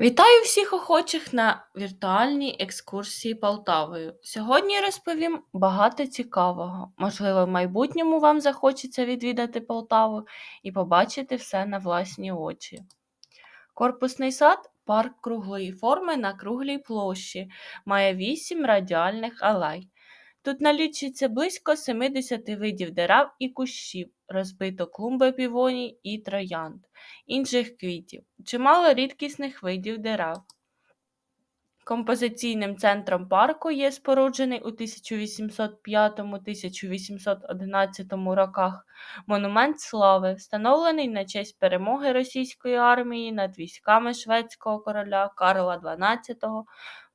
Вітаю всіх охочих на віртуальній екскурсії Полтавою. Сьогодні розповім багато цікавого. Можливо, в майбутньому вам захочеться відвідати Полтаву і побачити все на власні очі. Корпусний сад парк круглої форми на круглій площі, має 8 радіальних алей. Тут налічується близько 70 видів дерев і кущів, розбито клумби півоній і троянд, інших квітів, чимало рідкісних видів дерев. Композиційним центром парку є споруджений у 1805-1811 роках монумент слави, встановлений на честь перемоги російської армії над військами шведського короля Карла XII в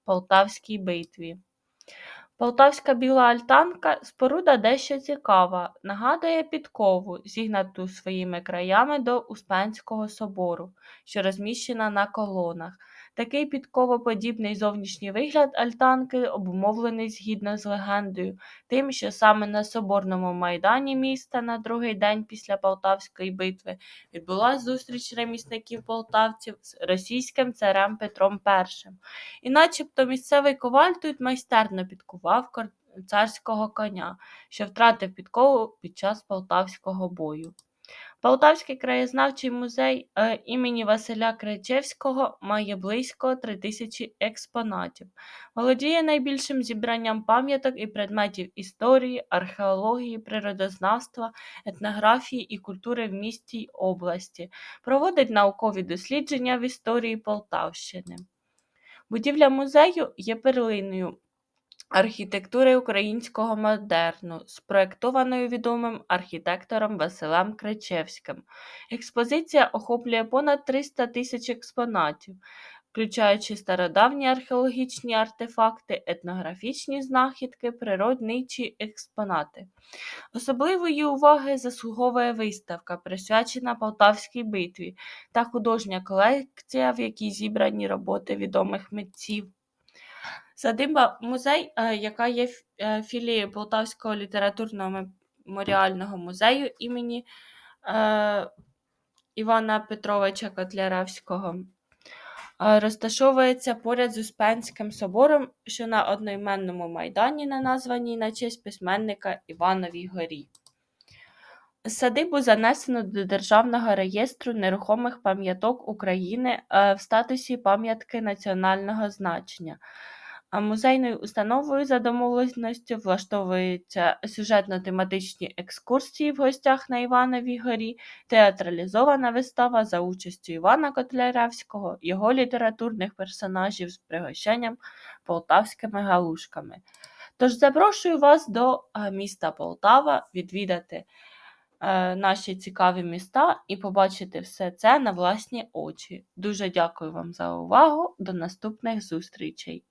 Полтавській битві. Полтавська біла альтанка споруда дещо цікава, нагадує підкову, зігнату своїми краями до Успенського собору, що розміщена на колонах. Такий підковоподібний зовнішній вигляд альтанки обумовлений згідно з легендою, тим, що саме на соборному майдані міста на другий день після Полтавської битви відбулася зустріч ремісників полтавців з російським царем Петром І. І начебто місцевий коваль тут майстерно підкував царського коня, що втратив підкову під час полтавського бою. Полтавський краєзнавчий музей е, імені Василя Кричевського має близько 3000 експонатів, володіє найбільшим зібранням пам'яток і предметів історії, археології, природознавства, етнографії і культури в місті й області, проводить наукові дослідження в історії Полтавщини. Будівля музею є перлиною архітектури українського модерну, спроєктованою відомим архітектором Василем Кричевським. Експозиція охоплює понад 300 тисяч експонатів, включаючи стародавні археологічні артефакти, етнографічні знахідки, природничі експонати. Особливої уваги заслуговує виставка, присвячена Полтавській битві та художня колекція, в якій зібрані роботи відомих митців. Садиба музей, е, яка є е, філією Полтавського літературного меморіального музею імені е, Івана Петровича Котляревського, розташовується поряд з Успенським собором, що на одноіменному майдані, на названій на честь письменника Івановій горі. Садибу занесено до Державного реєстру нерухомих пам'яток України в статусі пам'ятки національного значення. А музейною установою за домовленістю влаштовуються сюжетно-тематичні екскурсії в гостях на Івановій горі, театралізована вистава за участю Івана Котляревського, його літературних персонажів з пригощенням полтавськими галушками. Тож запрошую вас до міста Полтава відвідати е, наші цікаві міста і побачити все це на власні очі. Дуже дякую вам за увагу. До наступних зустрічей!